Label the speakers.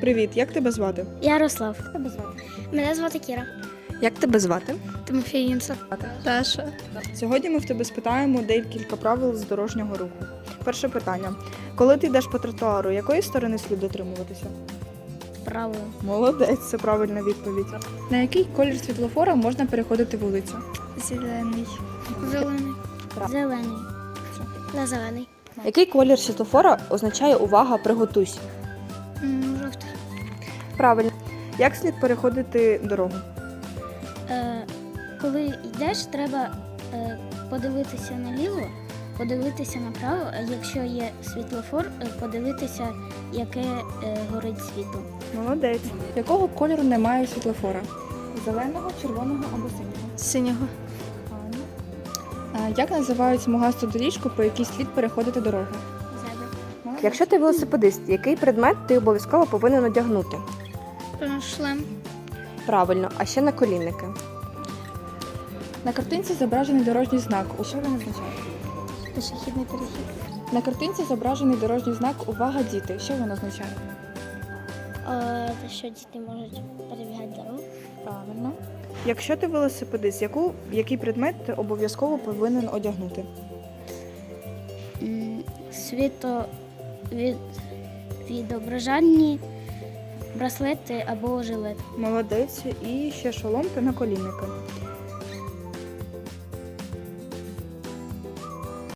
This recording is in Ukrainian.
Speaker 1: Привіт, як тебе звати?
Speaker 2: Ярослав.
Speaker 1: Тебе звати.
Speaker 2: Мене звати Кіра.
Speaker 1: Як тебе звати?
Speaker 2: Тимофій Інса. Таша.
Speaker 1: Сьогодні ми в тебе спитаємо декілька правил з дорожнього руху. Перше питання: коли ти йдеш по тротуару, якої сторони слід дотримуватися?
Speaker 2: Право.
Speaker 1: Молодець, це правильна відповідь. На який колір світлофора можна переходити вулицю?
Speaker 2: Зелений. Зелений. Зелений. На зелений.
Speaker 3: Який колір світлофора означає увага, приготуйся?
Speaker 1: Правильно. Як слід переходити дорогу?
Speaker 2: Е, коли йдеш, треба е, подивитися наліво, подивитися направо, а якщо є світлофор, е, подивитися, яке е, горить світло.
Speaker 1: Молодець. Якого кольору немає світлофора? Зеленого, червоного або синього?
Speaker 2: Синього.
Speaker 1: Як називають смугасту доріжку, по якій слід переходити дорогу?
Speaker 2: Зебра.
Speaker 3: Якщо ти велосипедист, який предмет ти обов'язково повинен одягнути?
Speaker 2: Шлем.
Speaker 3: Правильно, а ще наколінники.
Speaker 1: На картинці зображений дорожній знак. У що він означає?
Speaker 2: Пішохідний перехід.
Speaker 1: На картинці зображений дорожній знак Увага, діти. Що він означає?
Speaker 2: Е, що діти можуть перебігати дорогу.
Speaker 1: Правильно. Якщо ти велосипедист, яку, який предмет ти обов'язково повинен одягнути?
Speaker 2: Світо від, відображальні браслети або жилет.
Speaker 1: Молодець. І ще шолом та наколінники.